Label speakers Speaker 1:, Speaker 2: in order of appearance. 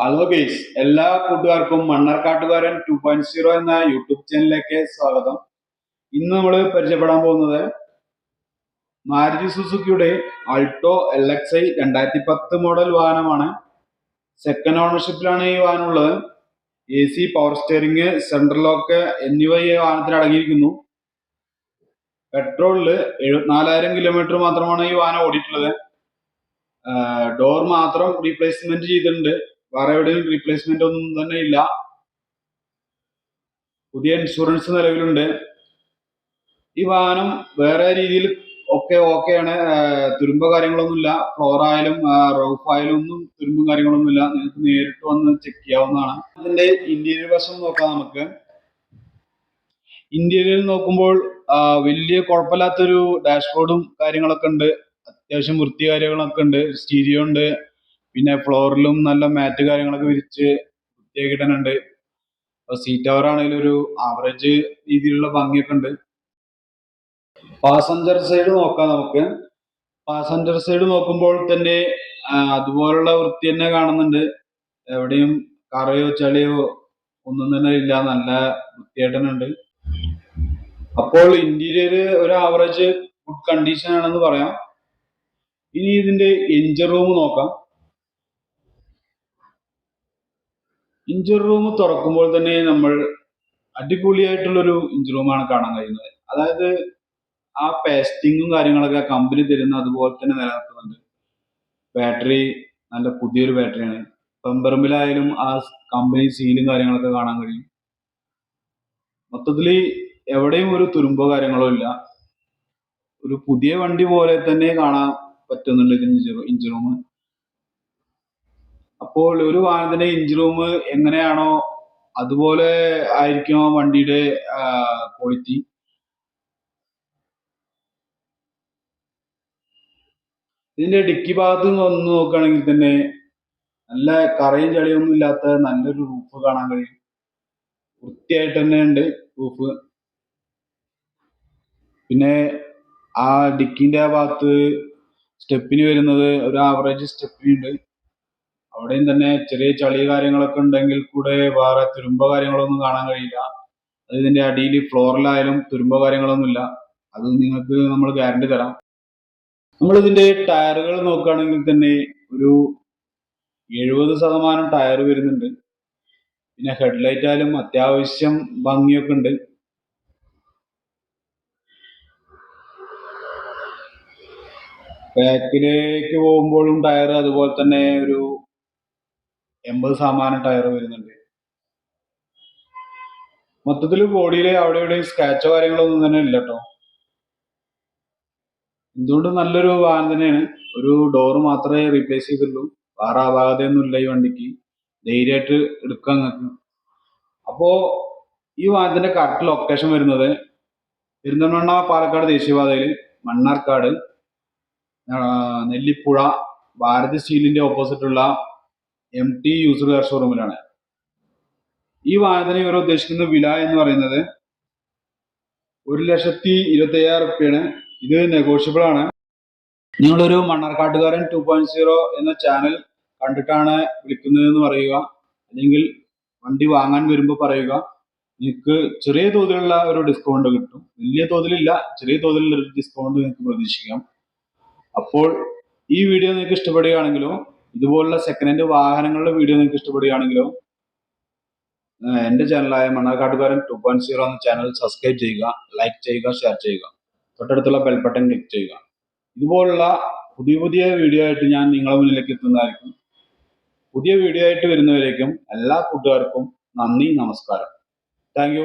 Speaker 1: Hello എല്ലാ കൂട്ടുകാർക്കും മണ്ണാർക്കാട്ടുകാരൻ two point zero എന്ന യൂട്യൂബ് ചാനലിലേക്ക് സ്വാഗതം. ഇന്ന് നമ്മൾ പരിചയപ്പെടാൻ പോകുന്നത് മാരുതി സുസുക്കിയുടെ അൾട്ടോ എൽ എക്സ് ഐ രണ്ടായിരത്തി പത്ത് മോഡൽ വാഹനമാണ്. സെക്കൻഡ് ഓണർഷിപ്പിലാണ് ഈ വാഹനം ഉള്ളത്. A C power steering central lock എന്നിവ ഈ വാഹനത്തിൽ അടങ്ങിയിരിക്കുന്നു. പെട്രോളിൽ എഴുപത്തിനാലായിരം കിലോമീറ്റർ മാത്രമാണ് ഈ വാഹനം ഓടിയിട്ടുള്ളത്. ഡോർ മാത്രം റീപ്ലേസ്മെന്റ് ചെയ്തിട്ടുണ്ട്. വേറെ എവിടെയും റീപ്ലേസ്മെന്റ് ഒന്നും തന്നെ ഇല്ല. പുതിയ ഇൻഷുറൻസ് നിലവിലുണ്ട്. ഈ വാഹനം വേറെ രീതിയിൽ ഒക്കെ ഓക്കെയാണ് കാര്യങ്ങളൊന്നും കാര്യങ്ങളൊന്നുമില്ല ഫ്ലോർ ആയാലും റൂഫ് ആയാലും ഒന്നും തുരുമ്പും കാര്യങ്ങളൊന്നുമില്ല നിങ്ങൾക്ക് നേരിട്ട് വന്ന് ചെക്ക് ചെയ്യാവുന്നതാണ്. അതിന്റെ ഇന്റീരിയർ വശം നോക്കാം നമുക്ക്. ഇന്റീരിയർ നോക്കുമ്പോൾ വലിയ കുഴപ്പമില്ലാത്തൊരു ഡാഷ്ബോർഡും കാര്യങ്ങളൊക്കെ ഉണ്ട്. അത്യാവശ്യം വൃത്തി കാര്യങ്ങളൊക്കെ ഉണ്ട്. സ്റ്റീരിയോ ഉണ്ട്. പിന്നെ ഫ്ലോറിലും നല്ല മാറ്റ് കാര്യങ്ങളൊക്കെ വിരിച്ച് വൃത്തിയാക്കിയിട്ടുണ്ട്. സീറ്റ് അവർ ആണെങ്കിലും ഒരു ആവറേജ് രീതിയിലുള്ള ഭംഗിയൊക്കെ ഉണ്ട്. പാസഞ്ചർ സൈഡ് നോക്കാം നമുക്ക്. പാസഞ്ചർ സൈഡ് നോക്കുമ്പോൾ തന്നെ അതുപോലുള്ള വൃത്തി തന്നെ കാണുന്നുണ്ട്. എവിടെയും കറയോ ചളിയോ ഒന്നും തന്നെ ഇല്ല. നല്ല വൃത്തിയായിട്ട് തന്നെ ഉണ്ട്. അപ്പോൾ ഇന്റീരിയർ ഒരു ആവറേജ് ഗുഡ് കണ്ടീഷൻ ആണെന്ന് പറയാം. ഇനി ഇതിന്റെ എഞ്ചിൻ റൂം നോക്കാം. ഇഞ്ചിൻ റൂം തുറക്കുമ്പോൾ തന്നെ നമ്മൾ അടിപൊളിയായിട്ടുള്ളൊരു ഇഞ്ചിൻ റൂമാണ് കാണാൻ കഴിയുന്നത്. അതായത് ആ പേസ്റ്റിങ്ങും കാര്യങ്ങളൊക്കെ കമ്പനി തരുന്ന അതുപോലെ തന്നെ നിലനിർത്തുന്നുണ്ട്. ബാറ്ററി നല്ല പുതിയൊരു ബാറ്ററിയാണ് പെമ്പറമ്പിലായാലും ആ കമ്പനി സീലും കാര്യങ്ങളൊക്കെ കാണാൻ കഴിയും. മൊത്തത്തിൽ എവിടെയും ഒരു തുരുമ്പോ കാര്യങ്ങളോ ഇല്ല. ഒരു പുതിയ വണ്ടി പോലെ തന്നെ കാണാൻ പറ്റുന്നുണ്ട് ഇതിന് റൂം അപ്പോൾ ഒരു വാഹനത്തിന്റെ എഞ്ചിൻ റൂം എങ്ങനെയാണോ അതുപോലെ ആയിരിക്കും ആ വണ്ടിയുടെ ക്വാളിറ്റി ഇതിന്റെ ഡിക്കി ഭാഗത്ത് നിന്ന് ഒന്ന് നോക്കുകയാണെങ്കിൽ തന്നെ നല്ല കറയും ചളിയൊന്നും ഇല്ലാത്ത നല്ലൊരു റൂഫ് കാണാൻ കഴിയും. വൃത്തിയായിട്ട് തന്നെ ഉണ്ട് റൂഫ് പിന്നെ ആ ഡിക്കിന്റെ ആ ഭാഗത്ത് സ്റ്റെപ്പിന് വരുന്നത് ഒരു ആവറേജ് സ്റ്റെപ്പിന് ഉണ്ട്. അവിടെയും തന്നെ ചെറിയ ചളി കാര്യങ്ങളൊക്കെ ഉണ്ടെങ്കിൽ കൂടെ വേറെ തുരുമ്പ കാര്യങ്ങളൊന്നും കാണാൻ കഴിയില്ല. അത് ഇതിന്റെ അടിയിൽ ഫ്ലോറിലായാലും തുരുമ്പോ കാര്യങ്ങളൊന്നുമില്ല. അത് നിങ്ങൾക്ക് നമ്മൾ ഗ്യാരണ്ടി തരാം. നമ്മൾ ഇതിന്റെ ടയറുകൾ നോക്കുകയാണെങ്കിൽ തന്നെ ഒരു എഴുപത് ശതമാനം ടയർ വരുന്നുണ്ട്. പിന്നെ ഹെഡ്ലൈറ്റ് ആയാലും അത്യാവശ്യം ഭംഗിയൊക്കെ ഉണ്ട്. ബാക്കിലേക്ക് പോകുമ്പോഴും ടയർ അതുപോലെ തന്നെ ഒരു എൺപത് ശതമാനം ടയർ വരുന്നുണ്ട്. മൊത്തത്തിൽ ബോഡിയിൽ അവിടെ ഇവിടെ സ്ക്രാച്ചോ കാര്യങ്ങളോ ഒന്നും തന്നെ ഇല്ല കേട്ടോ എന്തുകൊണ്ട് നല്ലൊരു വാഹനം തന്നെയാണ്. ഒരു ഡോർ മാത്രമേ റീപ്ലേസ് ചെയ്തുള്ളൂ. വേറെ അപാകതയൊന്നും ഇല്ല ഈ വണ്ടിക്ക്. ധൈര്യമായിട്ട് എടുക്കാൻ നിങ്ങൾക്ക്. അപ്പോ ഈ വാഹനത്തിന്റെ കറക്റ്റ് ലൊക്കേഷൻ വരുന്നത് പെരിന്തൽമണ്ണ പാലക്കാട് ദേശീയപാതയിൽ മണ്ണാർക്കാട് നെല്ലിപ്പുഴ ഭാരതി സ്റ്റീലിന്റെ ഓപ്പോസിറ്റ് ഉള്ള എം ടി യൂസർ കാർ ഷോറൂമിലാണ് ഈ വാഹനത്തിന് ഇവർ ഉദ്ദേശിക്കുന്ന വില എന്ന് പറയുന്നത് ഒരു ലക്ഷത്തി ഇരുപത്തി അയ്യായിരം റുപ്യാണ്. ഇത് നെഗോഷ്യബിൾ ആണ്. നിങ്ങളൊരു മണ്ണാർക്കാട്ടുകാരൻ ടു പോയിന്റ് സീറോ എന്ന ചാനൽ കണ്ടിട്ടാണ് വിളിക്കുന്നതെന്ന് പറയുക. അല്ലെങ്കിൽ വണ്ടി വാങ്ങാൻ വരുമ്പോൾ പറയുക. നിങ്ങൾക്ക് ചെറിയ തോതിലുള്ള ഒരു ഡിസ്കൗണ്ട് കിട്ടും. വലിയ തോതിലില്ല ചെറിയ തോതിലുള്ള ഒരു ഡിസ്കൗണ്ട് നിങ്ങൾക്ക് പ്രതീക്ഷിക്കാം. അപ്പോൾ ഈ വീഡിയോ നിങ്ങൾക്ക് ഇഷ്ടപ്പെടുകയാണെങ്കിലോ ഇതുപോലുള്ള സെക്കൻഡ് ഹാൻഡ് വാഹനങ്ങളുടെ വീഡിയോ നിങ്ങൾക്ക് ഇഷ്ടപ്പെടുകയാണെങ്കിലോ എന്റെ ചാനലായ മണ്ണാർക്കാട്ടുകാരൻ ടു പോയിന്റ് സീറോ എന്ന ചാനൽ സബ്സ്ക്രൈബ് ചെയ്യുക ലൈക്ക് ചെയ്യുക ഷെയർ ചെയ്യുക. തൊട്ടടുത്തുള്ള ബെൽബട്ടൺ ക്ലിക്ക് ചെയ്യുക. ഇതുപോലുള്ള പുതിയ പുതിയ വീഡിയോ ആയിട്ട് ഞാൻ നിങ്ങളുടെ മുന്നിലേക്ക് എത്തുന്നതായിരിക്കും. പുതിയ വീഡിയോ ആയിട്ട് വരുന്നവരേക്കും എല്ലാ കൂട്ടുകാർക്കും നന്ദി നമസ്കാരം. താങ്ക്